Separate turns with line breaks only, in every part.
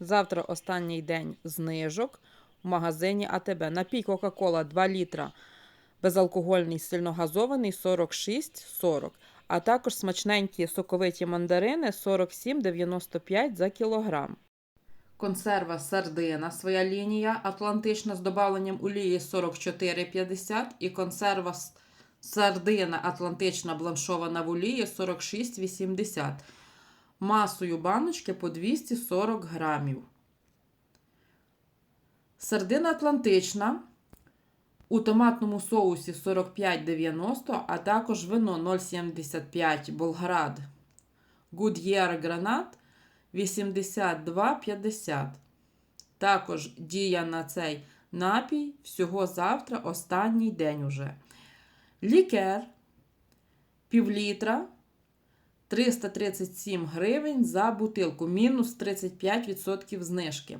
Завтра останній день знижок в магазині АТБ. Напій Кока-Кола 2 літра безалкогольний сильногазований 46,40. А також смачненькі соковиті мандарини 47,95 за кілограм. Консерва сардина, своя лінія атлантична з добавленням олії 44,50 і консерва сардина атлантична бланшована в олії 46,80. Масою баночки по 240 грамів. Сардина атлантична у томатному соусі 45,90, а також вино 0,75 Болград Гуд'єр Гранат 82,50. Також дія на цей напій всього завтра, останній день уже. Лікер півлітра 337 гривень за бутилку, мінус 35% знижки.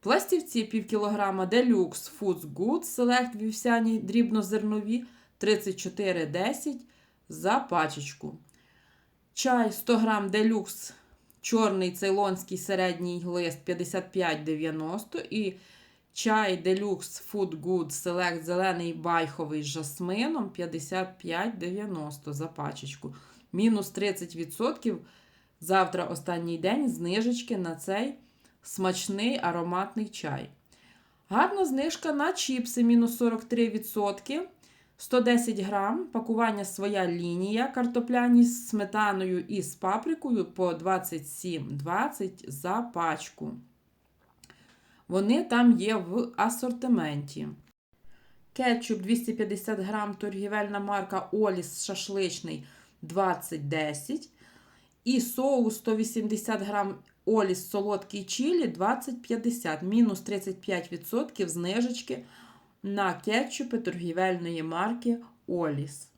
Пластівці пів кілограма Deluxe Foods Good Select вівсяні дрібнозернові 34,10 за пачечку. Чай 100 грам Deluxe чорний цейлонський середній лист 55,90 і чай Deluxe Food Good Select зелений байховий з жасмином 55,90 за пачечку. Мінус 30% завтра останній день знижечки на цей смачний ароматний чай. Гарна знижка на чіпси мінус 43%. 110 грам, пакування своя лінія, картопляні з сметаною і з паприкою по 27,20 за пачку. Вони там є в асортименті. Кетчуп 250 грам, торгівельна марка Оліс шашличний 2010. І соус 180 грам Оліс солодкий чилі 20,50, мінус 35% знижечки на кетчупи торгівельної марки Оліс.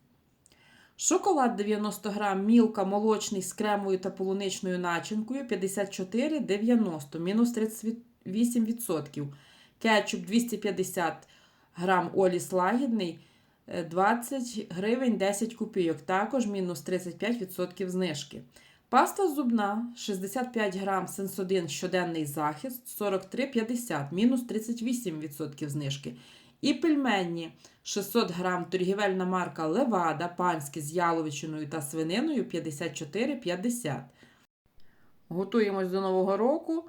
Шоколад 90 грам, мілка молочний з кремовою та полуничною начинкою 54,90, мінус 38%. Кетчуп 250 грам Оліс лагідний 20 гривень 10 копійок, також мінус 35% знижки. Паста зубна 65 грам Сенсодин щоденний захист 43,50, мінус 38% знижки. І пельменні 600 грам торгівельна марка Левада, панські з яловичиною та свининою 54,50. Готуємось до Нового року.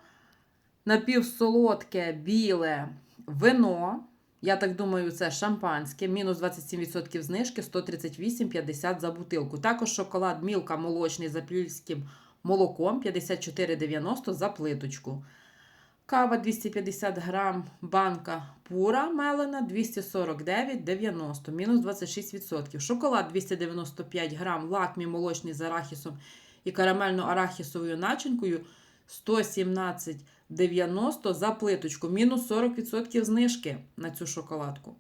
Напівсолодке біле вино. Я так думаю, це шампанське, мінус 27% знижки, 138,50 за бутилку. Також шоколад Мілка молочний з апрільським молоком 54,90 за плиточку. Кава 250 грам, банка пура мелена 249,90, мінус 26%. Шоколад 295 грам, лакмі молочний з арахісом і карамельно-арахісовою начинкою 117,90 за плиточку, мінус 40% знижки на цю шоколадку.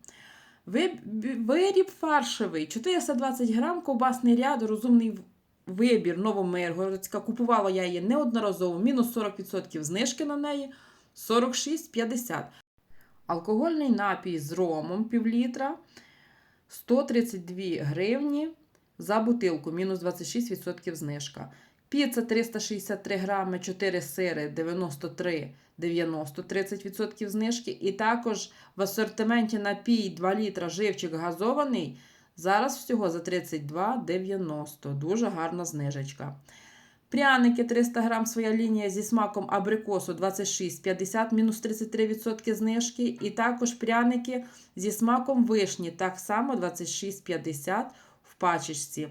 Виріб фаршевий, 420 грам, ковбасний ряд, розумний вибір Новомиргородська. Купувала я її неодноразово, мінус 40% знижки на неї. 46,50. Алкогольний напій з ромом півлітра 132 гривні за бутилку, мінус 26% знижка. Піца 363 грами, 4 сири 93 90, 30% знижки. І також в асортименті напій 2 літра живчик газований. Зараз всього за 32,90. Дуже гарна знижечка. Пряники 300 грам своя лінія зі смаком абрикосу 26,50 мінус 33% знижки. І також пряники зі смаком вишні, так само 26,50 в пачечці.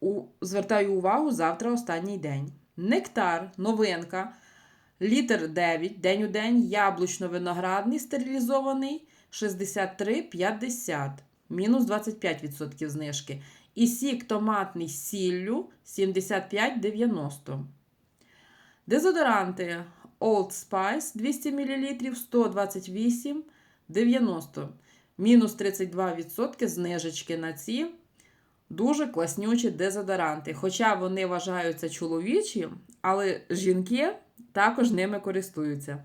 У, звертаю увагу, завтра останній день. Нектар, новинка, літр 9, день у день, яблучно-виноградний стерилізований 63,50, мінус 25% знижки. І сік томатний з сіллю 75,90. Дезодоранти Old Spice 200 мл 128,90. Мінус 32% знижечки на ці дуже класнючі дезодоранти. Хоча вони вважаються чоловічі, але жінки також ними користуються.